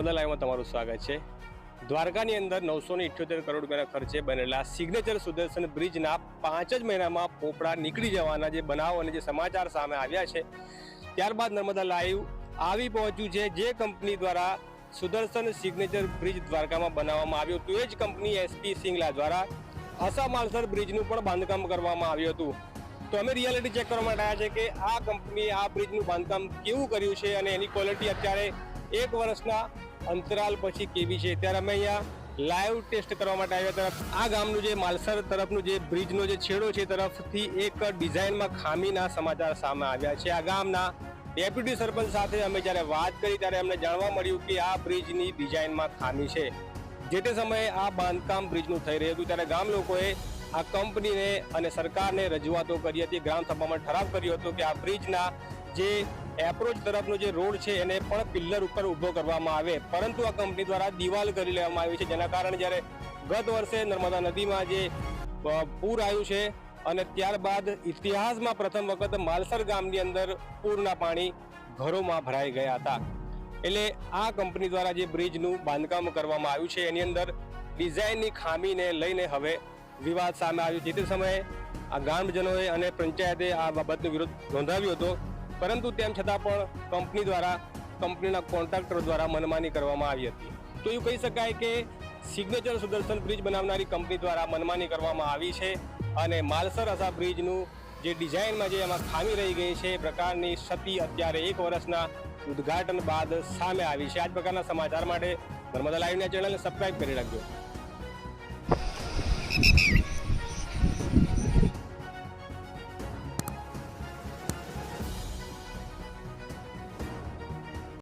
નર્મદા લાઈવમાં તમારું સ્વાગત છે. દ્વારકાની અંદર નવસો ને ઇઠ્યોતેર કરોડ રૂપિયાના ખર્ચે બનેલા સિગ્નેચર સુદર્શન બ્રિજના પાંચ જ મહિનામાં પોપડા નીકળી જવાના જે બનાવ અને જે સમાચાર સામે આવ્યા છે. ત્યારબાદ નર્મદા લાઈવ આવી પહોંચ્યું છે. જે કંપની દ્વારા સુદર્શન સિગ્નેચર બ્રિજ દ્વારકામાં બનાવવામાં આવ્યું હતું. એ જ કંપની એસપી સિંગલા દ્વારા આસા માલસર બ્રિજનું પણ બાંધકામ કરવામાં આવ્યું હતું. તો અમે રિયાલિટી ચેક કરવા માટે આવ્યા છે કે આ કંપનીએ આ બ્રિજનું બાંધકામ કેવું કર્યું છે અને એની ક્વોલિટી અત્યારે એક વર્ષના અંતરાલ પછી કેવી છે? ત્યારે અમે અહીંયા લાઈવ ટેસ્ટ કરવા માટે આવ્યા તરફ આ ગામનું જે માલસર તરફનું જે બ્રિજનો જે છેડો છે તરફથી એક ડિઝાઇનમાં ખામીના સમાચાર સામે આવ્યા છે. આ ગામના ડેપ્યુટી સરપંચ સાથે અમે જ્યારે વાત કરી ત્યારે અમને જાણવા મળ્યું કે આ બ્રિજની ડિઝાઇનમાં ખામી છે. જે તે સમયે આ બાંધકામ બ્રિજનું થઈ રહ્યું હતું. ત્યારે ગામ લોકોએ આ કંપનીને અને સરકારને રજૂઆતો કરી હતી. ગ્રામ સભામાં ઠરાવ કર્યો હતો કે આ બ્રિજના જે એપ્રોચ તરફનો જે રોડ છે એને પણ પિલ્લર ઉપર ઊભો કરવામાં આવે. પરંતુ આ કંપની દ્વારા દિવાલ કરી લેવામાં આવી છે. જેના કારણે જ્યારે ગત વર્ષે નર્મદા નદીમાં જે પૂર આવ્યું છે અને ત્યારબાદ ઇતિહાસમાં પ્રથમ વખત માલસર ગામની અંદર પૂરના પાણી ઘરોમાં ભરાઈ ગયા હતા. એટલે આ કંપની દ્વારા જે બ્રિજનું બાંધકામ કરવામાં આવ્યું છે, એની અંદર ડિઝાઇનની ખામીને લઈને હવે વિવાદ સામે આવ્યો જે તે સમયે આ ગામજનોએ અને પંચાયતે આ બાબતનો વિરોધ નોંધાવ્યો હતો. પરંતુ તેમ છતાં પણ કંપની દ્વારા, કંપનીના કોન્ટ્રાક્ટરો દ્વારા મનમાની કરવામાં આવી હતી. તો એવું કહી શકાય કે સિગ્નેચર સુદર્શન બ્રિજ બનાવનારી કંપની દ્વારા મનમાની કરવામાં આવી છે અને માલસર અસા બ્રિજનું જે ડિઝાઇનમાં જે એમાં ખામી રહી ગઈ છે, એ પ્રકારની ક્ષતિ અત્યારે એક વર્ષના ઉદ્ઘાટન બાદ સામે આવી છે. આ જ પ્રકારના સમાચાર માટે નર્મદા લાઈવના ચેનલને સબસ્ક્રાઈબ કરી રાખજો.